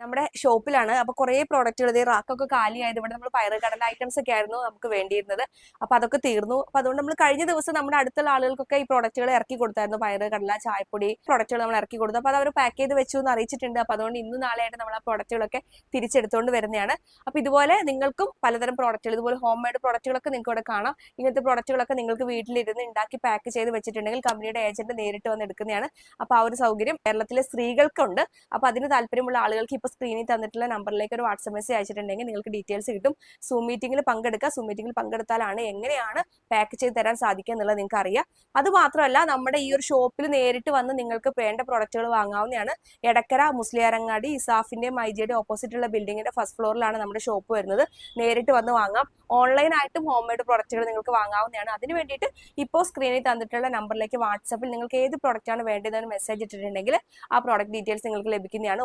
നമ്മുടെ ഷോപ്പിലാണ്. അപ്പൊ കുറെ പ്രോഡക്റ്റുകൾ ഇതേ റാക്കൊക്കെ കാലിയായത് ഇവിടെ നമ്മൾ പയർ കടല ഐറ്റംസ് ഒക്കെ ആയിരുന്നു നമുക്ക് വേണ്ടിയിരുന്നത്. അപ്പൊ അതൊക്കെ തീർന്നു. അപ്പൊ അതുകൊണ്ട് നമ്മൾ കഴിഞ്ഞ ദിവസം നമ്മുടെ അടുത്തുള്ള ആളുകൾക്കൊക്കെ ഈ പ്രോഡക്റ്റുകൾ ഇറക്കി കൊടുത്തായിരുന്നു. പയറ് കടല ചായപ്പൊടി പ്രോഡക്റ്റുകൾ നമ്മൾ ഇറക്കി കൊടുത്തു. അപ്പൊ അത് അവർ പാക്ക് ചെയ്ത് വെച്ചു എന്ന് അറിയിച്ചിട്ടുണ്ട്. അപ്പൊ അതുകൊണ്ട് ഇന്ന് നാളെയായിട്ട് നമ്മൾ ആ പ്രോഡക്റ്റുകളൊക്കെ തിരിച്ചെടുത്തുകൊണ്ട് വരുന്നതാണ്. അപ്പൊ ഇതുപോലെ നിങ്ങൾക്കും പലതരം പ്രോഡക്റ്റുകൾ ഇതുപോലെ ഹോം മെയ്ഡ് പ്രോഡക്റ്റുകളൊക്കെ നിങ്ങൾക്ക് ഇവിടെ കാണാം. ഇങ്ങനത്തെ പ്രോഡക്റ്റുകളൊക്കെ നിങ്ങൾക്ക് വീട്ടിലിരുന്ന് ഉണ്ടാക്കി പാക്ക് ചെയ്ത് വെച്ചിട്ടുണ്ടെങ്കിൽ കമ്പനിയുടെ ഏജന്റ് നേരിട്ട് വന്ന് എടുക്കുന്നതാണ്. അപ്പൊ ആ ഒരു സൗകര്യം കേരളത്തിലെ സ്ത്രീകൾക്കുണ്ട്. അപ്പൊ അതിന് താല്പര്യമുള്ള ആളുകൾക്ക് ഇപ്പൊ സ്ക്രീനിൽ തന്നിട്ടുള്ള നമ്പറിലേക്ക് ഒരു വാട്സപ്പ് മെസ്സേജ് അയച്ചിട്ടുണ്ടെങ്കിൽ നിങ്ങൾക്ക് ഡീറ്റെയിൽസ് കിട്ടും. സൂം മീറ്റിംഗിൽ പങ്കെടുക്കുക. സൂം മീറ്റിംഗിൽ പങ്കെടുത്താലാണ് എങ്ങനെയാണ് പാക്ക് ചെയ്ത് തരാൻ സാധിക്കുക എന്നുള്ളത് നിങ്ങൾക്ക് അറിയാം. അത് മാത്രമല്ല നമ്മുടെ ഈ ഒരു ഷോപ്പിൽ നേരിട്ട് വന്ന് നിങ്ങൾക്ക് വേണ്ട പ്രോഡക്റ്റുകൾ വാങ്ങാവുന്നതാണ്. എടക്കര മുസ്ലിയാരങ്ങാടി ഇസാഫിന്റെ മൈജിയുടെ ഓപ്പോസിറ്റുള്ള ബിൽഡിങ്ങിന്റെ ഫസ്റ്റ് ഫ്ലോറിലാണ് നമ്മുടെ ഷോപ്പ് വരുന്നത്. നേരിട്ട് വന്ന് വാങ്ങാം. ഓൺലൈനായിട്ടും ഹോം മെയ്ഡ് പ്രോഡക്റ്റുകൾ നിങ്ങൾക്ക് വാങ്ങാവുന്നതാണ്. അതിന് വേണ്ടിയിട്ട് ഇപ്പോൾ സ്ക്രീനിൽ തന്നിട്ടുള്ള നമ്പറിലേക്ക് വാട്സപ്പിൽ നിങ്ങൾക്ക് ഏത് പ്രോഡക്റ്റ് ആണ് വേണ്ടതെന്ന് മെസ്സേജ് ഇട്ടിട്ടുണ്ടെങ്കിൽ ആ പ്രോഡക്റ്റ് ഡീറ്റെയിൽസ് നിങ്ങൾക്ക് ലഭിക്കുന്നതാണ്.